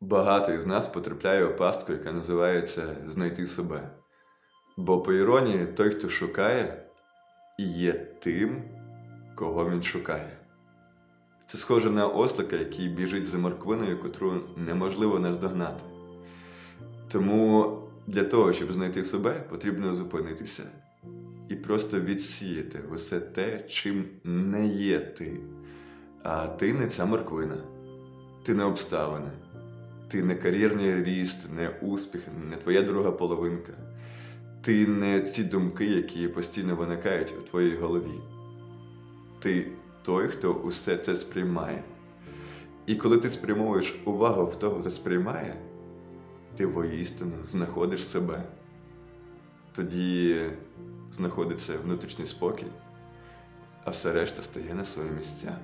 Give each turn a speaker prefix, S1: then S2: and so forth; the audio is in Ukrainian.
S1: Багато із нас потрапляє у пастку, яка називається знайти себе. Бо, по іронії, той, хто шукає, є тим, кого він шукає. Це схоже на ослика, який біжить за морквиною, котру неможливо наздогнати. Тому для того, щоб знайти себе, потрібно зупинитися і просто відсіяти усе те, чим не є ти. А ти не ця морквина, ти не обставини, ти не кар'єрний ріст, не успіх, не твоя друга половинка. Ти не ці думки, які постійно виникають у твоїй голові. Ти той, хто усе це сприймає. І коли ти спрямовуєш увагу в того, хто сприймає, ти воістину знаходиш себе. Тоді знаходиться внутрішній спокій, а все решта стає на свої місця.